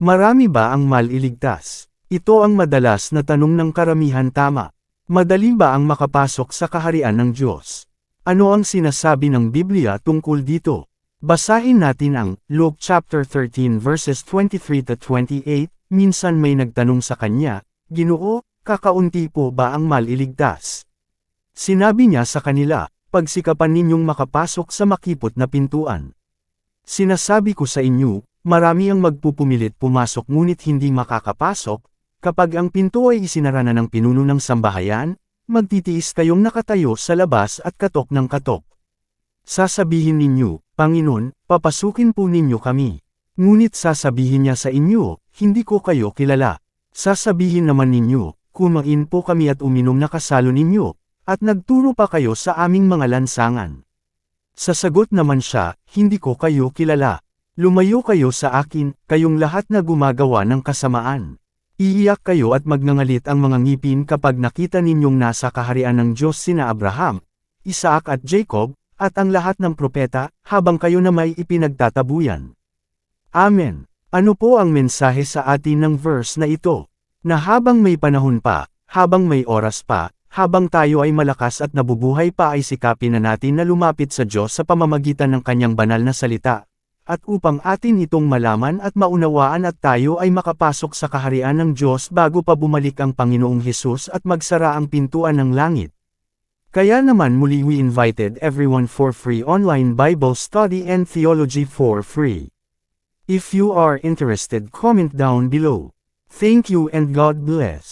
Marami ba ang maliligtas? Ito ang madalas na tanong ng karamihan tama. Madali ba ang makapasok sa kaharian ng Diyos? Ano ang sinasabi ng Biblia tungkol dito? Basahin natin ang Luke chapter 13 verses 23 to 28. Minsan may nagtanong sa kanya, Ginoo, kakaunti po ba ang maliligtas? Sinabi niya sa kanila, pagsikapan ninyong makapasok sa makipot na pintuan. Sinasabi ko sa inyo, marami ang magpupumilit pumasok ngunit hindi makakapasok, kapag ang pinto ay isinara na ng pinuno ng sambahayan, magtitiis kayong nakatayo sa labas at katok ng katok. Sasabihin ninyo, Panginoon, papasukin po ninyo kami. Ngunit sasabihin niya sa inyo, hindi ko kayo kilala. Sasabihin naman ninyo, kumain po kami at uminom na kasalo ninyo, at nagturo pa kayo sa aming mga lansangan. Sasagot naman siya, hindi ko kayo kilala. Lumayo kayo sa akin, kayong lahat na gumagawa ng kasamaan. Iiyak kayo at magngangalit ang mga ngipin kapag nakita ninyong nasa kaharian ng Diyos sina Abraham, Isaac at Jacob, at ang lahat ng propeta, habang kayo na may ipinagtatabuyan. Amen. Ano po ang mensahe sa atin ng verse na ito? Na habang may panahon pa, habang may oras pa, habang tayo ay malakas at nabubuhay pa ay sikapin na natin na lumapit sa Diyos sa pamamagitan ng kanyang banal na salita. At upang atin itong malaman at maunawaan at tayo ay makapasok sa kaharian ng Diyos bago pa bumalik ang Panginoong Hesus at magsara ang pintuan ng langit. Kaya naman muli we invited everyone for free online Bible study and theology for free. If you are interested comment down below. Thank you and God bless.